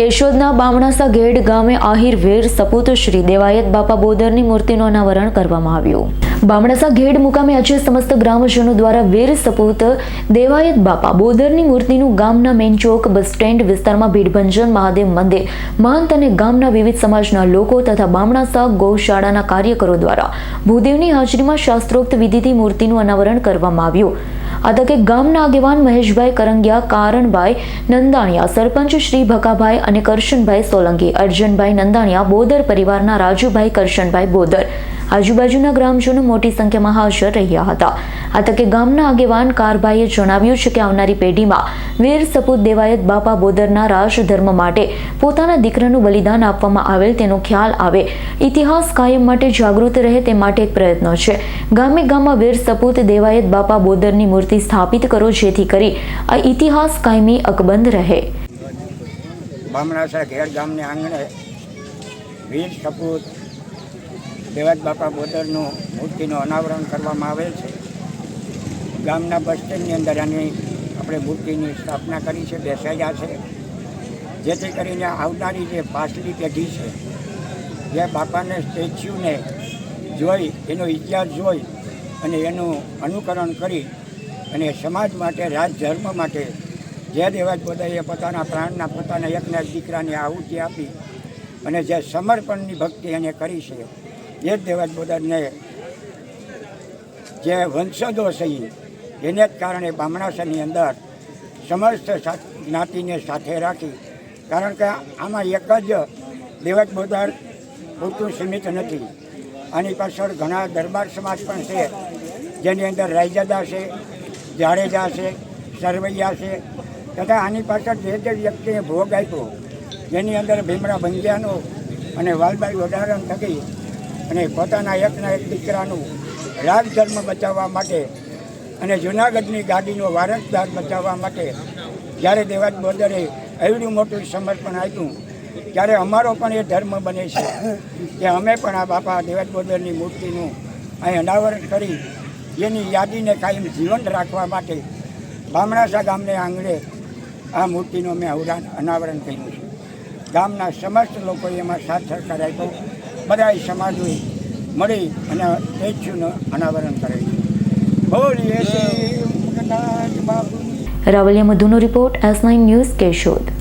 કેશોદના બામણાસા ઘેડ ગામે આહિર વીર સપૂત શ્રી દેવાયત બાપા બોદરની મૂર્તિનું અનાવરણ કરવામાં આવ્યું. બામણાસા ઘેડ મુકામે આજે સમસ્ત ગ્રામજનો દ્વારા વીર સપૂત, દેવાયત બાપા બોદરની મૂર્તિનું ગામના મેઇન ચોક, બસ સ્ટેન્ડ વિસ્તારમાં ભીડભંજન, મહાદેવ મંદિર, મહંત અને ગામના વિવિધ સમાજના લોકો તથા બામણાસા ગૌશાળાના કાર્યકરો દ્વારા ભૂદેવની હાજરીમાં શાસ્ત્રોક્ત વિધિથી મૂર્તિનું અનાવરણ કરવામાં આવ્યું. આ તકે ગામના આગેવાન મહેશભાઈ કરંગિયા, કારણભાઈ નંદાણિયા, સરપંચ શ્રી ભકાભાઈ અને કરશનભાઈ સોલંકી, અર્જનભાઈ નંદાણિયા, બોદર પરિવારના રાજુભાઈ કરશનભાઈ બોદર. આજુબાજુના ગ્રામજનો મોટી સંખ્યામાં હાજર રહ્યા હતા. આ તકે ગામના આગેવાન કારભાઈએ જણાવ્યું છે કે આવનારી પેઢીમાં વીર સપૂત દેવાયત બાપા બોદરના રાષ્ટ્રધર્મ માટે પોતાના દીકરાનું બલિદાન આપવામાં આવેલ તેનો ખ્યાલ આવે. ઇતિહાસ કાયમ માટે જાગૃત રહે તે માટે એક પ્રયત્ન છે. ગામે ગામમાં વીર સપૂત દેવાયત બાપા બોદરની મૂર્તિ સ્થાપિત કરો જેથી કરી આ ઇતિહાસ કાયમી અકબંધ રહે. બામણાસા ઘેર ગામને આંગણે વીર સપૂત દેવાજ બાપા બોદરનું મૂર્તિનું અનાવરણ કરવામાં આવેલ છે. ગામના બસ સ્ટેન્ડની અંદર આની આપણે મૂર્તિની સ્થાપના કરી છે, બેસાડ્યા છે. જેથી કરીને આવનારી જે પાછલી પેઢી છે, જે બાપાને સ્ટેચ્યુને જોઈ, એનો ઇતિહાસ જોઈ અને એનું અનુકરણ કરી અને સમાજ માટે, રાજ ધર્મ માટે જે દેવાજ બોદાઈએ પોતાના પ્રાણના, પોતાના એકના દીકરાને આહુતિ આપી અને જે સમર્પણની ભક્તિ એને કરી છે એ જ દેવાજ બોદાને જે વંશજો છે એને જ કારણે બામણાસાની અંદર સમસ્ત જ્ઞાતિને સાથે રાખી, કારણ કે આમાં એક જ દેવાજ બોદાર પૂરતું સીમિત નથી. આની પાછળ ઘણા દરબાર સમાજ પણ છે, જેની અંદર રાયજાદા છે, જાડેજા છે, સરવૈયા છે, તથા આની પાછળ જે જે વ્યક્તિએ ભોગ આપ્યો, જેની અંદર ભીમરા બંગિયાનો અને વાલબાઈ વધારણ થકી અને પોતાના એકના એક દીકરાનું રાજધર્મ બચાવવા માટે અને જૂનાગઢની ગાડીનો વારસદાર બચાવવા માટે જ્યારે દેવાજ બોદરે એવડું મોટું સમર્પણ આપ્યું, ત્યારે અમારો પણ એ ધર્મ બને છે કે અમે પણ આ બાપા દેવાજ બોદરની મૂર્તિનું અહીં અનાવરણ કરી જેની યાદીને કાયમ જીવંત રાખવા માટે બામણાસા ગામને આંગણે આ મૂર્તિનું મેં અનાવરણ કર્યું છે. ગામના સમસ્ત લોકોએ એમાં સાથ સહકાર આપ્યો. બધા સમાજોએ મળી અને સ્ટેચ્યુનું અનાવરણ કરે છે. બોલીએ Ravaliya મધુનો report S nine news Keshod.